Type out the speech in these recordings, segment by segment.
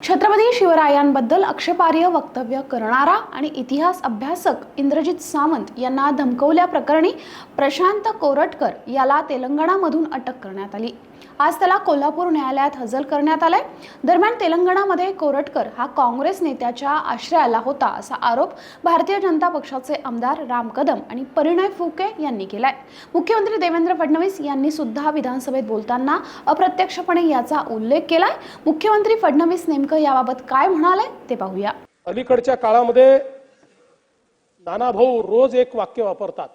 छत्रपती शिवरायांबद्दल आक्षेपार्ह वक्तव्य करणारा आणि इतिहास अभ्यासक इंद्रजित सावंत यांना धमकवल्याप्रकरणी प्रशांत कोरटकर याला तेलंगणामधून अटक करण्यात आली. आज त्याला कोल्हापूर न्यायालयात हजर करण्यात आलाय. दरम्यान तेलंगणामध्ये कोरटकर हा काँग्रेस नेत्याच्या आश्रयाला होता असा आरोप भारतीय जनता पक्षाचे आमदार राम कदम आणि परिणय फुके यांनी केलाय. मुख्यमंत्री देवेंद्र फडणवीस यांनी सुद्धा विधानसभेत बोलताना अप्रत्यक्षपणे याचा उल्लेख केलाय. मुख्यमंत्री फडणवीस नेमके याबाबत काय म्हणाले ते पाहूया. अलीकडच्या काळामध्ये नाना भाऊ रोज एक वाक्य वापरतात.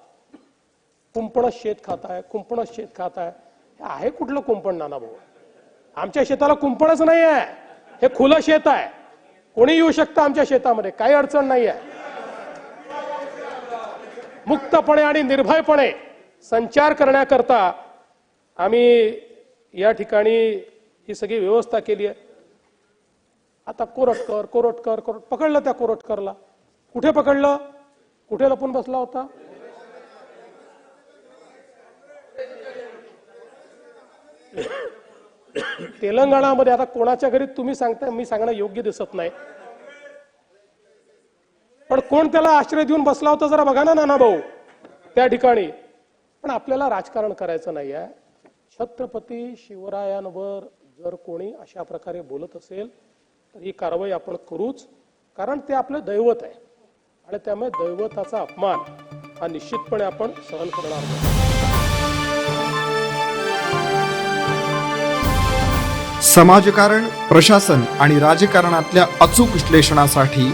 कुंपणच शेत खात आहे कुंपणच शेत खात आहे हे आहे कुठलं कुंपण नाना भाऊ? आमच्या शेताला कुंपणच नाही आहे हे खुलं शेत आहे. कोणी येऊ शकतं आमच्या शेतामध्ये? काही अडचण नाही आहे मुक्तपणे आणि निर्भयपणे संचार करण्याकरता आम्ही या ठिकाणी ही सगळी व्यवस्था केली आहे. आता कोरटकर कोरटकर कोरट पकडलं त्या कोरटकरला. कुठे पकडलं? कुठे लपून बसला होता? तेलंगणामध्ये आता कोणाच्या घरी तुम्ही सांगताय मी सांगणं योग्य दिसत नाही. पण कोण त्याला आश्रय देऊन बसला होता जरा बघा ना नाना भाऊ त्या ठिकाणी. पण आपल्याला राजकारण करायचं नाही आहे छत्रपती शिवरायांवर जर कोणी अशा प्रकारे बोलत असेल तर ही कारवाई आपण करूच कारण ते आपलं दैवत आहे. आणि त्यामुळे दैवताचा अपमान हा निश्चितपणे आपण सहन करणार नाही. समाजकारण प्रशासन आणि राजकारणातल्या अचूक विश्लेषणासाठी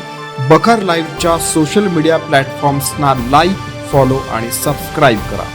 बखर लाईव्हच्या सोशल मीडिया प्लॅटफॉर्म्सना लाईक फॉलो आणि सबस्क्राईब करा.